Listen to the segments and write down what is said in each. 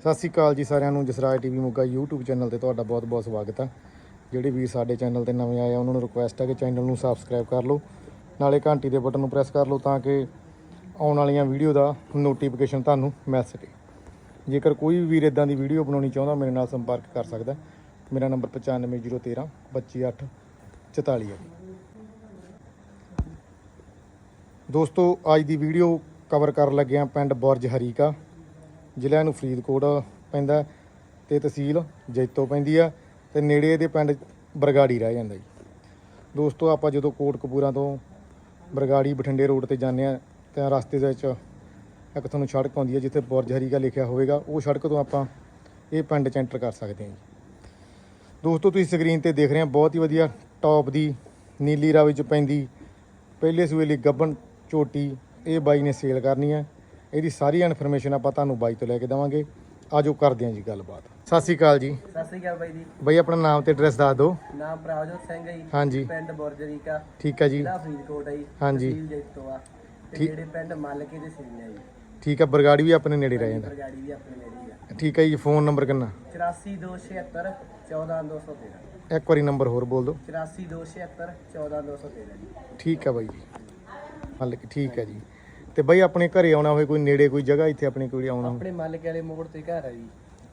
ਸਤਿ ਸ਼੍ਰੀ ਅਕਾਲ ਜੀ ਸਾਰਿਆਂ ਨੂੰ, Jasraj TV Moga YouTube channel ਤੇ ਤੁਹਾਡਾ ਬਹੁਤ-ਬਹੁਤ ਸਵਾਗਤ ਹੈ ਜਿਹੜੇ ਵੀਰ ਸਾਡੇ ਚੈਨਲ ਤੇ ਨਵੇਂ ਆਏ ਆ, ਉਹਨਾਂ ਨੂੰ ਰਿਕੁਐਸਟ ਹੈ ਕਿ ਚੈਨਲ ਨੂੰ ਸਬਸਕ੍ਰਾਈਬ ਕਰ ਲਓ, ਨਾਲੇ ਘੰਟੀ ਦੇ ਬਟਨ ਨੂੰ ਪ੍ਰੈਸ ਕਰ ਲਓ ਤਾਂ ਕਿ ਆਉਣ ਵਾਲੀਆਂ ਵੀਡੀਓ ਦਾ ਨੋਟੀਫਿਕੇਸ਼ਨ ਤੁਹਾਨੂੰ ਮਿਲ ਸਕੇ। ਜੇਕਰ ਕੋਈ ਵੀ ਵੀਰ ਇਦਾਂ ਦੀ ਵੀਡੀਓ ਬਣਾਉਣੀ ਚਾਹੁੰਦਾ, ਮੇਰੇ ਨਾਲ ਸੰਪਰਕ ਕਰ ਸਕਦਾ ਮੇਰਾ ਨੰਬਰ 95013 228 44 ਹੈ। ਦੋਸਤੋ, ਅੱਜ ਦੀ ਵੀਡੀਓ ਕਵਰ ਕਰਨ ਲੱਗੇ ਹਾਂ ਪਿੰਡ ਬੁਰਜ ਹਰੀਕਾ। ਜ਼ਿਲ੍ਹਾ ਨੂੰ ਫਰੀਦਕੋਟ ਪੈਂਦਾ ਹੈ ਤੇ ਤਹਿਸੀਲ ਜੈਤੋ ਪੈਂਦੀ ਆ ਤੇ ਨੇੜੇ ਦੇ ਪਿੰਡ ਬਰਗਾੜੀ ਰਹਿ ਜਾਂਦਾ ਜੀ। ਦੋਸਤੋ, ਆਪਾਂ ਜਦੋਂ ਕੋਟਕਪੂਰਾ ਤੋਂ ਬਰਗਾੜੀ ਬਠਿੰਡੇ ਰੋਡ ਤੇ ਜਾਂਦੇ ਆ, ਤਾਂ ਰਸਤੇ ਦੇ ਵਿੱਚ ਇੱਕ ਤੁਹਾਨੂੰ ਸੜਕ ਆਉਂਦੀ ਹੈ ਜਿੱਥੇ ਬੁਰਜ ਹਰੀਕਾ ਲਿਖਿਆ ਹੋਵੇਗਾ। ਉਹ ਸੜਕ ਤੋਂ ਆਪਾਂ ਇਹ ਪਿੰਡ ਚ ਐਂਟਰ ਕਰ ਸਕਦੇ ਹਾਂ ਜੀ। ਦੋਸਤੋ, ਤੁਸੀਂ ਸਕਰੀਨ ਤੇ ਦੇਖ ਰਹੇ ਹੋ ਬਹੁਤ ਹੀ ਵਧੀਆ ਟੌਪ ਦੀ ਨੀਲੀ ਰਾਵੀ ਚ ਪੈਂਦੀ, ਪਹਿਲੇ ਸੂਏ ਲਈ ਗੱਬਨ ਝੋਟੀ ਇਹ ਬਾਈ ਨੇ ਸੇਲ ਕਰਨੀ ਹੈ ਇਹਦੀ ਸਾਰੀ ਇਨਫੋਰਮੇਸ਼ਨ ਆਪਾਂ ਤੁਹਾਨੂੰ ਬਾਈ ਤੋਂ ਲੈ ਕੇ ਦੇਵਾਂਗੇ। ਆਜੋ ਕਰਦੇ ਹਾਂ ਜੀ ਗੱਲਬਾਤ। ਸਤਿ ਸ਼੍ਰੀ ਅਕਾਲ ਜੀ। ਸਤਿ ਸ੍ਰੀ ਅਕਾਲ ਬਾਈ ਜੀ। ਬਾਈ ਆਪਣਾ ਨਾਮ ਤੇ ਐਡਰੈਸ ਦੱਸ ਦਿਓ। ਨਾਮ ਪ੍ਰਭਜੋਤ ਸਿੰਘ ਹੈ ਜੀ। ਹਾਂਜੀ। ਪਿੰਡ ਬੁਰਜਰੀਕਾ। ਠੀਕ ਹੈ ਜੀ। ਜ਼ਿਲ੍ਹਾ ਫਰੀਦਕੋਟ ਹੈ ਜੀ। ਹਾਂਜੀ। ਤਹਿਸੀਲ ਜੈਤੋ ਆ ਤੇ। ਜਿਹੜੇ ਪਿੰਡ ਮੱਲਕੇ ਦੇ ਸਿਰ ਹੈ ਜੀ। ਠੀਕ ਹੈ ਬਰਗਾੜੀ ਵੀ ਆਪਣੇ ਨੇੜੇ ਰਹਿ ਜਾਂਦਾ। ਬਰਗਾੜੀ ਵੀ ਆਪਣੇ ਨੇੜੇ ਹੀ ਠੀਕ ਹੈ ਜੀ ਫੋਨ ਨੰਬਰ ਕਿੰਨਾ? ਆ 84276 14213 ਇੱਕ ਵਾਰੀ ਨੰਬਰ ਹੋਰ ਬੋਲ ਦਿਓ। 84276 14213 ਜੀ। ਠੀਕ ਹੈ ਬਾਈ ਜੀ। ਮਤਲਬ ਕਿ ਠੀਕ ਹੈ ਜੀ। ਤੇ ਬਾਈ ਆਪਣੇ ਘਰੇ ਆਉਣਾ ਹੋਵੇ ਕੋਈ ਨੇੜੇ ਕੋਈ ਜਗ੍ਹਾ ਇੱਥੇ ਆਪਣੇ ਕੋਲ ਆਉਣਾ ਹੋਵੇ। ਆਪਣੇ ਮੱਲਕੇ ਵਾਲੇ ਮੋੜ ਤੇ ਘਰ ਹੈ ਜੀ।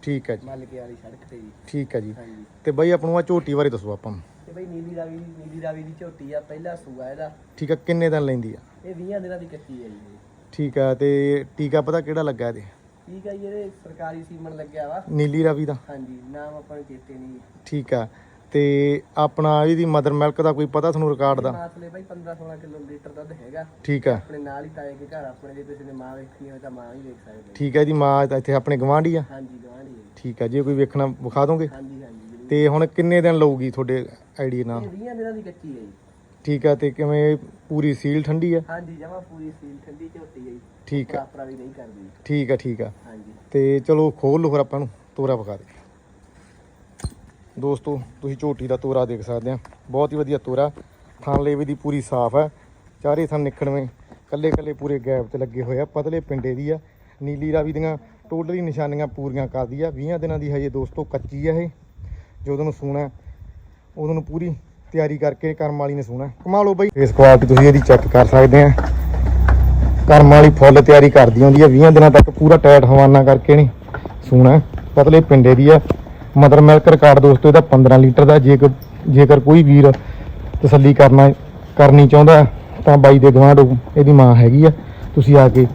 ਠੀਕ ਹੈ ਜੀ। ਮੱਲਕੇ ਵਾਲੀ ਸੜਕ ਤੇ ਜੀ। ਠੀਕ ਹੈ ਜੀ। ਹਾਂਜੀ। ਤੇ ਬਾਈ ਆਪਾਂ ਨੂੰ ਆ ਝੋਟੀ ਬਾਰੇ ਦੱਸੋ ਆਪਾਂ ਨੂੰ। ਤੇ ਬਈ ਨੀਲੀ ਰਾਵੀ ਨੀਲੀ ਰਾਵੀ ਦੀ ਝੋਟੀ ਆ ਪਹਿਲਾ ਸੂਆ ਇਹਦਾ। ਠੀਕ ਹੈ ਕਿੰਨੇ ਦਿਨ ਲੈਂਦੀ ਆ? ਇਹ 20 ਦਿਨਾਂ ਦੀ ਕੱਚੀ ਹੈ ਜੀ ਠੀਕ ਹੈ ਤੇ ਟੀਕਾ ਪਤਾ ਕਿਹੜਾ ਲੱਗਾ ਇਹਦੇ? ਠੀਕ ਹੈ ਜੀ ਇਹਦੇ ਸਰਕਾਰੀ ਸੀਮਨ ਲੱਗਿਆ ਵਾ। ਨੀਲੀ ਰਾਵੀ ਦਾ। ਹਾਂਜੀ ਨਾਮ ਆਪਾਂ ਨੂੰ ਚੇਤੇ ਨਹੀਂ। ਠੀਕ ਆ। ਤੇ ਆਪਣਾ ਇਹਦੀ ਮਦਰ ਮਿਲਕ ਦਾ ਕੋਈ ਪਤਾ ਤੁਹਾਨੂੰ ਰਿਕਾਰਡ ਦਾ? ਮਾਸਲੇ ਬਾਈ 15 16 ਕਿਲੋ ਲੀਟਰ ਦੁੱਧ ਹੈਗਾ। ਠੀਕ ਆ। ਆਪਣੇ ਨਾਲ ਹੀ ਤਾਏ ਦੇ ਘਰ ਆਪਣੇ ਜੇ ਕਿਸੇ ਨੇ ਮਾਂ ਵੇਖਣੀ ਹੋਵੇ ਤਾਂ ਮਾਂ ਵੀ ਵੇਖ ਸਕਦੇ। ਠੀਕ ਹੈ ਇਹਦੀ ਮਾਂ ਤਾਂ ਇੱਥੇ ਆਪਣੇ ਗਵਾਂਢੀ ਆ? ਹਾਂਜੀ ਗਵਾਂਢੀ ਹੈ ਠੀਕ ਆ ਜੇ ਕੋਈ ਵੇਖਣਾ ਵਿਖਾ ਦੋਗੇ? ਹਾਂਜੀ ਹਾਂਜੀ ਜ਼ਰੂਰ। ਤੇ ਹੁਣ ਕਿੰਨੇ ਦਿਨ ਲਊਗੀ ਤੁਹਾਡੇ ਆਈਡੀ ਨਾਲ? ਇਹ 20 ਦਿਨਾਂ ਦੀ ਕੱਚੀ ਹੈ ਜੀ। ਠੀਕ ਆ ਤੇ ਕਿਵੇਂ ਪੂਰੀ ਸੀਲ ਠੰਡੀ ਆ? ਹਾਂਜੀ ਜਮਾ ਪੂਰੀ ਸੀਲ ਠੰਡੀ ਝੋਟੀ ਹੈ ਜੀ। ਠੀਕ ਆ। ਆਪਰਾ ਵੀ ਨਹੀਂ ਕਰਦੀ। ਠੀਕ ਆ ਠੀਕ ਆ। ਹਾਂਜੀ। ਤੇ ਚਲੋ ਖੋਲ ਲਓ ਫਿਰ ਆਪਾਂ ਨੂੰ ਤੋਰਾ ਵਿਖਾ ਦੇ। ਦੋਸਤੋ, ਤੁਸੀਂ ਝੋਟੀ ਦਾ ਤੋਰਾ ਦੇਖ ਸਕਦੇ ਆ ਬਹੁਤ ਹੀ ਵਧੀਆ ਤੋਰਾ। ਥਣ ਲੇਵੇ ਦੀ ਪੂਰੀ ਸਾਫ਼ ਹੈ। ਚਾਰੇ ਥਣ ਨਿਕੜਵੇਂ ਕੱਲੇ ਕੱਲੇ ਪੂਰੇ ਗੈਪ ਤੇ ਲੱਗੇ ਹੋਏ ਆ। ਪਤਲੇ ਪਿੰਡੇ ਦੀ ਆ। ਨੀਲੀ ਰਾਵੀ ਦੀਆਂ ਟੋਟਲੀ ਨਿਸ਼ਾਨੀਆਂ ਪੂਰੀਆਂ ਕਰਦੀ ਆ। 20 ਦਿਨਾਂ ਦੀ ਹਜੇ ਦੋਸਤੋ ਕੱਚੀ ਆ ਇਹ। ਜਦੋਂ ਨੂੰ ਸੂਣਾ ਉਦੋਂ ਨੂੰ ਪੂਰੀ ਤਿਆਰੀ ਕਰਕੇ ਕਰਮ ਵਾਲੀ ਨੇ ਸੂਣਾ ਕਮਾ ਲਓ ਬਈ। ਫੇਸ ਕੁਆਲਿਟੀ ਤੁਸੀਂ ਇਹਦੀ ਚੈੱਕ ਕਰ ਸਕਦੇ ਆ ਕਰਮ ਵਾਲੀ ਫੁੱਲ ਤਿਆਰੀ ਕਰਦੀ ਹੁੰਦੀ ਆ। 20 ਦਿਨਾਂ ਤੱਕ ਪੂਰਾ ਟਾਇਟ ਹਵਾਨਾ ਕਰਕੇ ਨਹੀਂ ਸੂਣਾ ਪਤਲੇ ਪਿੰਡੇ ਦੀ ਆ। ਮਦਰ ਮਿਲਕ ਰਿਕਾਰਡ ਦੋਸਤੋ ਇਹਦਾ 15 ਲੀਟਰ ਦਾ ਜੇਕਰ ਜੇਕਰ ਕੋਈ ਵੀਰ ਤਸੱਲੀ ਕਰਨਾ ਕਰਨੀ ਚਾਹੁੰਦਾ ਤਾਂ ਬਾਈ ਦੇ ਗਵਾਂਢ ਇਹਦੀ ਮਾਂ ਹੈਗੀ ਆ। ਤੁਸੀਂ ਆ ਕੇ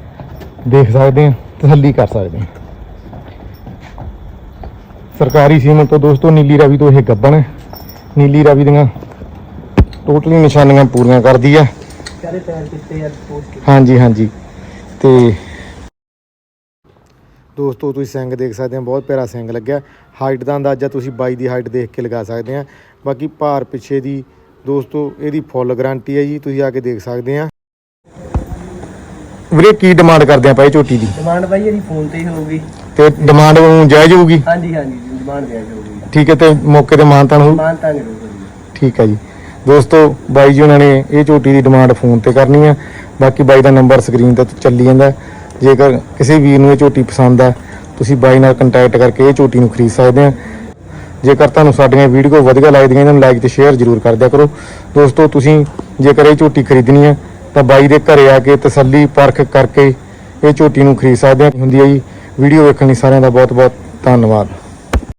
ਦੇਖ ਸਕਦੇ ਆ ਤਸੱਲੀ ਕਰ ਸਕਦੇ ਆ ਸਰਕਾਰੀ ਸੀਮਨ ਤੋਂ ਦੋਸਤੋ ਨੀਲੀ ਰਾਵੀ ਤੋਂ ਇਹ ਗੱਬਣ ਹੈ। ਨੀਲੀ ਰਾਵੀ ਦੀਆਂ ਟੋਟਲੀ ਨਿਸ਼ਾਨੀਆਂ ਪੂਰੀਆਂ ਕਰਦੀ ਆ ਹਾਂਜੀ ਹਾਂਜੀ। ਤੇ ਦੋਸਤੋ ਤੁਸੀਂ ਸਿੰਘ ਦੇਖ ਸਕਦੇ ਆ ਬਹੁਤ ਪਿਆਰਾ ਸਿੰਘ ਲੱਗਿਆ। ਹਾਈਟ ਦਾ ਅੰਦਾਜ਼ਾ ਤੁਸੀਂ ਬਾਈ ਦੀ ਹਾਈਟ ਦੇਖ ਕੇ ਲਗਾ ਸਕਦੇ ਆ ਬਾਕੀ ਭਾਰ ਪਿੱਛੇ ਦੀ ਦੋਸਤੋ ਇਹਦੀ ਫੁੱਲ ਗਾਰੰਟੀ ਹੈ ਜੀ ਤੁਸੀਂ ਆ ਕੇ ਦੇਖ ਸਕਦੇ ਆ ਵੀਰੇ ਕੀ ਡਿਮਾਂਡ ਕਰਦੇ ਆ ਭਾਈ ਝੋਟੀ ਦੀ? ਡਿਮਾਂਡ ਬਾਈ ਇਹਦੀ ਫੋਨ ਤੇ ਹੀ ਹੋਊਗੀ। ਤੇ ਡਿਮਾਂਡ ਨੂੰ ਜਾਇਜ਼ ਹੋਊਗੀ? ਹਾਂਜੀ ਹਾਂਜੀ ਡਿਮਾਂਡ ਦੇ ਹੋਊਗੀ। ਠੀਕ ਹੈ ਤੇ ਮੌਕੇ ਤੇ ਮਾਨਤਾਨ ਹੋਊ? ਮਾਨਤਾ ਨਹੀਂ ਹੋਊਗੀ। ਠੀਕ ਹੈ ਜੀ। ਦੋਸਤੋ ਬਾਈ ਜੀ ਉਹਨਾਂ ਨੇ ਇਹ ਝੋਟੀ ਦੀ ਡਿਮਾਂਡ ਫੋਨ ਤੇ ਕਰਨੀ ਹੈ ਬਾਕੀ ਬਾਈ ਦਾ ਨੰਬਰ ਸਕਰੀਨ ਤੇ ਚੱਲੀ ਜਾਂਦਾ। ਜੇਕਰ ਕਿਸੇ ਵੀਰ ਨੂੰ ਇਹ ਝੋਟੀ ਪਸੰਦ ਹੈ ਤੁਸੀਂ ਬਾਈ ਨਾਲ ਕੰਟੈਕਟ ਕਰਕੇ ਇਹ ਝੋਟੀ ਨੂੰ ਖਰੀਦ ਸਕਦੇ ਆ। ਜੇਕਰ ਤੁਹਾਨੂੰ ਸਾਡੀਆਂ ਵੀਡੀਓ ਵਧੀਆ ਲੱਗਦੀਆਂ ਇਹਨਾਂ ਨੂੰ ਲਾਈਕ ਤੇ ਸ਼ੇਅਰ ਜ਼ਰੂਰ ਕਰ ਦਿਆ ਕਰੋ। ਦੋਸਤੋ, ਤੁਸੀਂ ਜੇਕਰ ਇਹ ਝੋਟੀ ਖਰੀਦਣੀ ਹੈ ਤਾਂ ਬਾਈ ਦੇ ਘਰੇ ਆ ਕੇ ਤਸੱਲੀ ਪਰਖ ਕਰਕੇ ਇਹ ਝੋਟੀ ਨੂੰ ਖਰੀਦ ਸਕਦੇ ਆ। ਹੁੰਦੀ ਹੈ ਜੀ। ਵੀਡੀਓ ਵੇਖਣ ਲਈ ਸਾਰਿਆਂ ਦਾ ਬਹੁਤ ਬਹੁਤ ਧੰਨਵਾਦ।